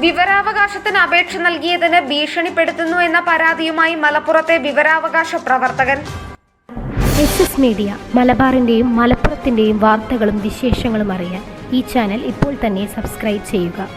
വിവരാവകാശത്തിന് അപേക്ഷ നൽകിയതിന് ഭീഷണിപ്പെടുത്തുന്നു എന്ന പരാതിയുമായി മലപ്പുറത്തെ വിവരാവകാശ പ്രവർത്തകൻ. എസ് എസ് മീഡിയ മലബാറിന്റെയും മലപ്പുറത്തിന്റെയും വാർത്തകളും വിശേഷങ്ങളും അറിയാൻ ഈ ചാനൽ ഇപ്പോൾ തന്നെ സബ്സ്ക്രൈബ് ചെയ്യുക.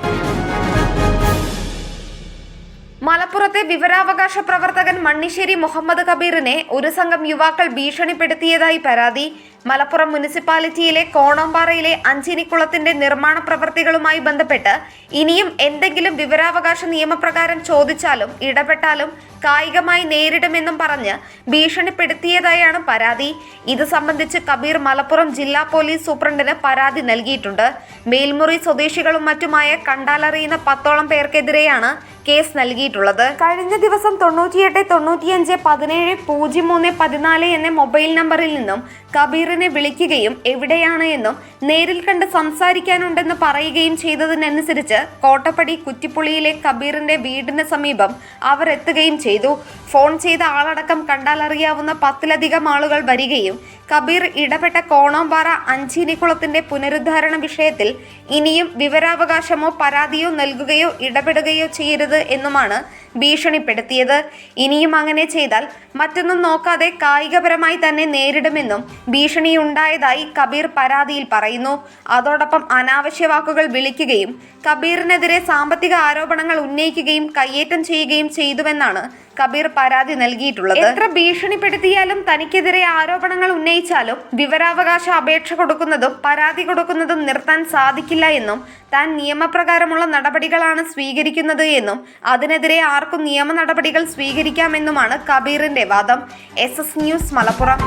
മലപ്പുറത്തെ വിവരാവകാശ പ്രവർത്തകൻ മണ്ണിശ്ശേരി മുഹമ്മദ് കബീറിനെ ഒരു സംഘം യുവാക്കൾ ഭീഷണിപ്പെടുത്തിയതായി പരാതി. മലപ്പുറം മുനിസിപ്പാലിറ്റിയിലെ കോണമ്പാറയിലെ അഞ്ചിനിക്കുളത്തിന്റെ നിർമ്മാണ പ്രവൃത്തികളുമായി ബന്ധപ്പെട്ട് ഇനിയും എന്തെങ്കിലും വിവരാവകാശ നിയമപ്രകാരം ചോദിച്ചാലും ഇടപെട്ടാലും കായികമായി നേരിടുമെന്നും പറഞ്ഞ് ഭീഷണിപ്പെടുത്തിയതായാണ് പരാതി. ഇത് സംബന്ധിച്ച് കബീർ മലപ്പുറം ജില്ലാ പോലീസ് സൂപ്രണ്ടിന് പരാതി നൽകിയിട്ടുണ്ട്. മേൽമുറി സ്വദേശികളും മറ്റുമായ കണ്ടാലറിയുന്ന പത്തോളം പേർക്കെതിരെയാണ് കേസ് നൽകിയിട്ടുള്ളത്. കഴിഞ്ഞ ദിവസം തൊണ്ണൂറ്റിയെട്ട് തൊണ്ണൂറ്റിയഞ്ച് പതിനേഴ് പൂജ്യം മൂന്ന് പതിനാല് എന്ന മൊബൈൽ നമ്പറിൽ നിന്നും കബീറിനെ വിളിക്കുകയും എവിടെയാണ് എന്നും നേരിൽ കണ്ട് സംസാരിക്കാനുണ്ടെന്ന് പറയുകയും ചെയ്തതിനനുസരിച്ച് കോട്ടപ്പടി കുറ്റിപ്പുളിയിലെ കബീറിന്റെ വീടിന് സമീപം അവർ എത്തുകയും ചെയ്തു. ഫോൺ ചെയ്ത ആളടക്കം കണ്ടാലറിയാവുന്ന പത്തിലധികം ആളുകൾ വരികയും കബീർ ഇടപെട്ട കോണോമ്പാറ അഞ്ചിനിക്കുളത്തിന്റെ പുനരുദ്ധാരണ വിഷയത്തിൽ ഇനിയും വിവരാവകാശമോ പരാതിയോ നൽകുകയോ ഇടപെടുകയോ ചെയ്യരുത് എന്നുമാണ് ഭീഷണിപ്പെടുത്തിയത്. ഇനിയും അങ്ങനെ ചെയ്താൽ മറ്റൊന്നും നോക്കാതെ കായികപരമായി തന്നെ നേരിടുമെന്നും ഭീഷണിയുണ്ടായതായി കബീർ പരാതിയിൽ പറയുന്നു. അതോടൊപ്പം അനാവശ്യ വാക്കുകൾ വിളിക്കുകയും കബീറിനെതിരെ സാമ്പത്തിക ആരോപണങ്ങൾ ഉന്നയിക്കുകയും കയ്യേറ്റം ചെയ്യുകയും ചെയ്തുവെന്നാണ് കബീർ പരാതി നൽകിയിട്ടുള്ളത്. എത്ര ഭീഷണിപ്പെടുത്തിയാലും തനിക്കെതിരെ ആരോപണങ്ങൾ ഉന്നയിച്ചാലും വിവരാവകാശ അപേക്ഷ കൊടുക്കുന്നതും പരാതി കൊടുക്കുന്നതും നിർത്താൻ സാധിക്കില്ല എന്നും താൻ നിയമപ്രകാരമുള്ള നടപടികളാണ് സ്വീകരിക്കുന്നത് എന്നും അതിനെതിരെ ആർക്കും നിയമ നടപടികൾ സ്വീകരിക്കാമെന്നുമാണ് കബീറിന്റെ വാദം. S news Malappuram.